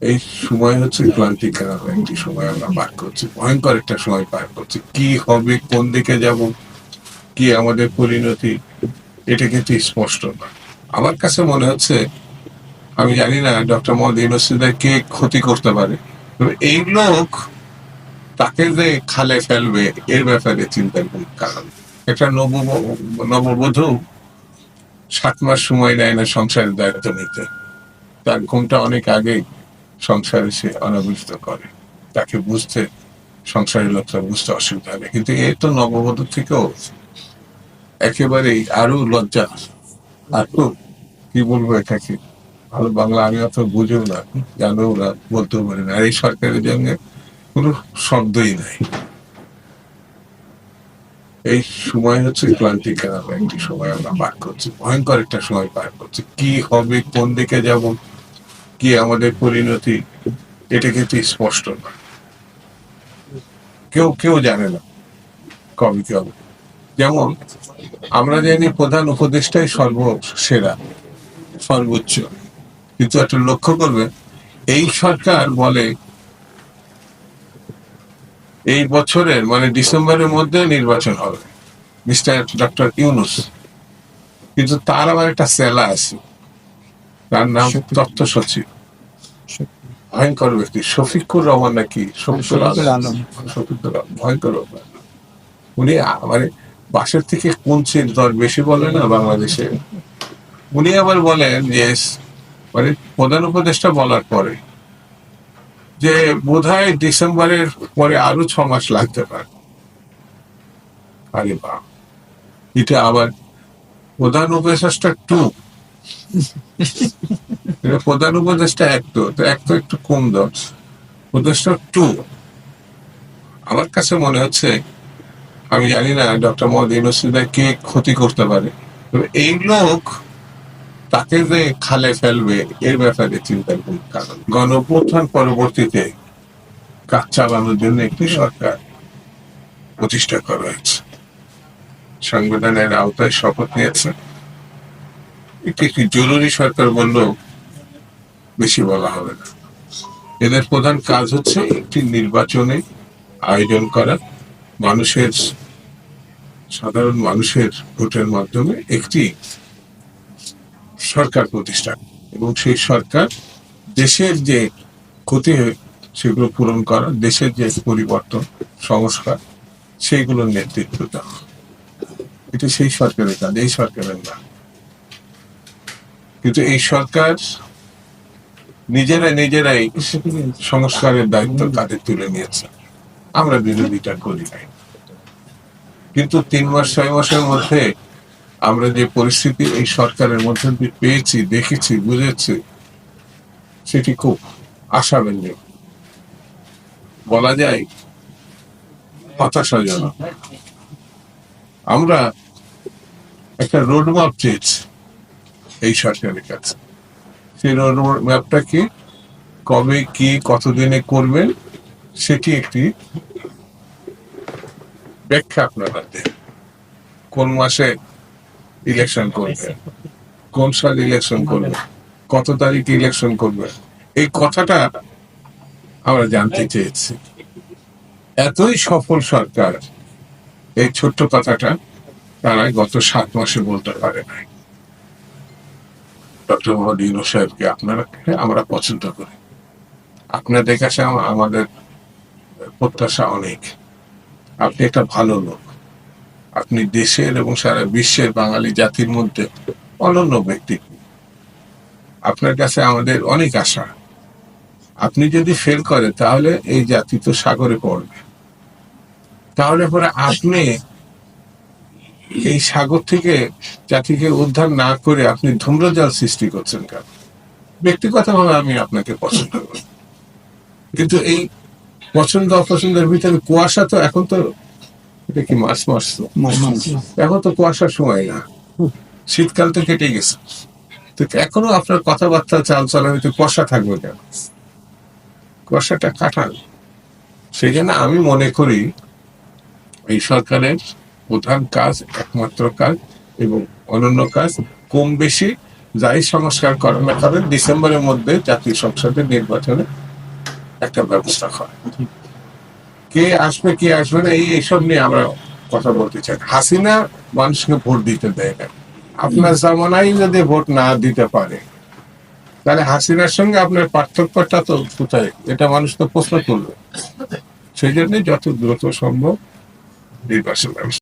এই সময় হচ্ছে ক্লান্তিকর একটি সময় আমরা পার করছি। ভয়ঙ্কর একটা সময় পার করছি। কি হবে, কোন দিকে যাব, কি আমাদের পরিণতি, এটা কিন্তু স্পষ্ট না। আমার কাছে মনে হচ্ছে, আমি জানি না, ডক্টর মোহাম্মদ ইউনুসিদের কে ক্ষতি করতে পারে। তবে এই লোক তাকে যে খালে ফেলবে, এর ব্যাপারে চিন্তার কোনো কারণ। একটা নব, নববধূ সাত মাস সময় নেয় না সংসারের দায়িত্ব নিতে। তার ঘুমটা অনেক আগেই সংসারে সে অনাবৃত করে। তাকে বুঝতে সংসারের লোকটা বুঝতে অসুবিধা হবে কিন্তু এ তো নববধূ থেকেও একেবারেই আরও লজ্জা। আর তো কি বলব এটাকে? ভালো বাংলা আমি অত বুঝেও না, জানেও না, বলতেও পারি না। আর এই সরকারের জন্য কোনো শব্দই নাই। এই সময় হচ্ছে ক্লান্তিকর একটি সময় আমরা পার করছি। ভয়ঙ্কর একটা সময় পার করছি। কি হবে, কোন দিকে যাব? কি আমাদের পরিণতি এটা কিন্তু স্পষ্ট না কেউ কেউ জানে না কবে কি হবে। যেমন, আমরা জানি প্রধান উপদেষ্টাই সর্বসেরা, সর্বোচ্চ। কিন্তু একটা লক্ষ্য করবে, এই সরকার বলে, এই বছরের মানে ডিসেম্বরের মধ্যে নির্বাচন হবে, মিস্টার ডক্টর ইউনুস। কিন্তু তার আবার একটা সেলা আছে। তার নাম তথ্য সচিব। ভয়ঙ্কর ব্যক্তি। শফিকুর রহমান নাকি? শফিকুর আলম। আলম। শফিকুর ভয়ঙ্কর উনি মানে বাসের থেকে কুঞ্চির দর বেশি বলে না বাংলাদেশে? উনি আবার বলেন যে মানে প্রধান উপদেষ্টা বলার পরে যে বোধহয় ডিসেম্বরের পরে আরও ছ মাস লাগতে পারে। আরে বা এটা আবার প্রধান উপদেষ্টা টু প্রধান উপদেষ্টা এক তো এক তো একটু কম দাও উপদেষ্টা টু। আমার কাছে মনে হচ্ছে, আমি জানি না ডক্টর মোহাম্মদ ইউনুসিদের কে ক্ষতি করতে পারে। এই লোক তাকে যে খালে ফেলবে, এর ব্যাপারে চিন্তার কোন কারণ গণপ্রথান পরবর্তীতে কাজ চালানোর জন্য একটি সরকার প্রতিষ্ঠা করা হয়েছে। সংবিধানের আওতায় শপথ নিয়েছে। এটি একটি জরুরি সরকার বললেও বেশি বলা হবে না। এদের প্রধান কাজ হচ্ছে একটি নির্বাচনে আয়োজন করা। মানুষের, সাধারণ মানুষের ভোটের মাধ্যমে একটি সরকার প্রতিষ্ঠা। এবং সেই সরকার দেশের যে ক্ষতি সেগুলো পূরণ করা, দেশের যে পরিবর্তন, সংস্কার সেইগুলোর নেতৃত্ব দেওয়া। এটা সেই সরকারের কাজ, এই সরকারের না। কিন্তু এই সরকার নিজেরাই নিজেরাই সংস্কারের দায়িত্ব কাঁধে তুলে নিয়েছে। আমরা বিরোধিতা করি নাই। কিন্তু তিন মাস, ছয় মাসের মধ্যে আমরা যে পরিস্থিতি এই সরকারের মধ্যে পেয়েছি, দেখেছি, বুঝেছি, সেটি খুব আশাব্যঞ্জক। বলা যায় হতাশাজনক। আমরা একটা রোড ম্যাপ চেয়েছি। এই সরকারের কাছে। সেই রোড ম্যাপটা কি? কবে কি কতদিনে করবেন? সেটি একটি ব্যাখ্যা আপনারা দেন কোন মাসে ইলেকশন করবে কোন সাল ইলেকশন করবে কত তারিখ ইলেকশন করবে এই কথাটা আমরা জানতে চেয়েছি। এতই সফল সরকার এই ছোট্ট কথাটা তারা গত সাত মাসে বলতে পারে নাই। ডক্টর মোহাম্মদ ইউনুস সাহেবকে আপনারা আমরা পছন্দ করি। আপনাদের কাছে আমাদের প্রত্যাশা অনেক। আপনি একটা ভালো লোক। আপনি দেশের এবং সারা বিশ্বের বাঙালি জাতির মধ্যে অনন্য ব্যক্তি। আপনার কাছে আমাদের অনেক আশা। আপনি যদি ফেল করেন তাহলে এই জাতি তো সাগরে পড়বে। তাহলে পরে আপনি এই সাগর থেকে জাতিকে উদ্ধার না করে আপনি ধূম্রজাল সৃষ্টি করছেন কেন? ব্যক্তিগতভাবে আমি আপনাকে পছন্দ করি। কিন্তু এই পছন্দ অপছন্দের ভিতরে কুয়াশা তো এখন তো এটা কি মাস? মাস। তো এখন তো কুয়াশার সময় না। শীতকাল তো কেটে গেছে। তো এখনও আপনার কথাবার্তা চাল চলানিতে কুয়াশা থাকবে কেন? কুয়াশাটা কাটান সেই জন্য আমি মনে করি এই সরকারের প্রধান কাজ একমাত্র কাজ এবং অনন্য কাজ। কম বেশি যাই সংস্কার করেন করেন ডিসেম্বরের মধ্যে জাতীয় সংসদের নির্বাচনে একটা ব্যবস্থা করে কে আসবে কে আসবে না, এই এইসব নিয়ে আমরা কথা বলতে চাই হাসিনা মানুষকে ভোট দিতে দেয় না। আপনার জামানাই যদি ভোট না দিতে পারে, তাহলে হাসিনার সঙ্গে আপনার পার্থক্যটা তো কোথায়? এটা মানুষ তো প্রশ্ন তুলবে। সেই জন্য যত দ্রুত সম্ভব নির্বাচন ব্যবস্থা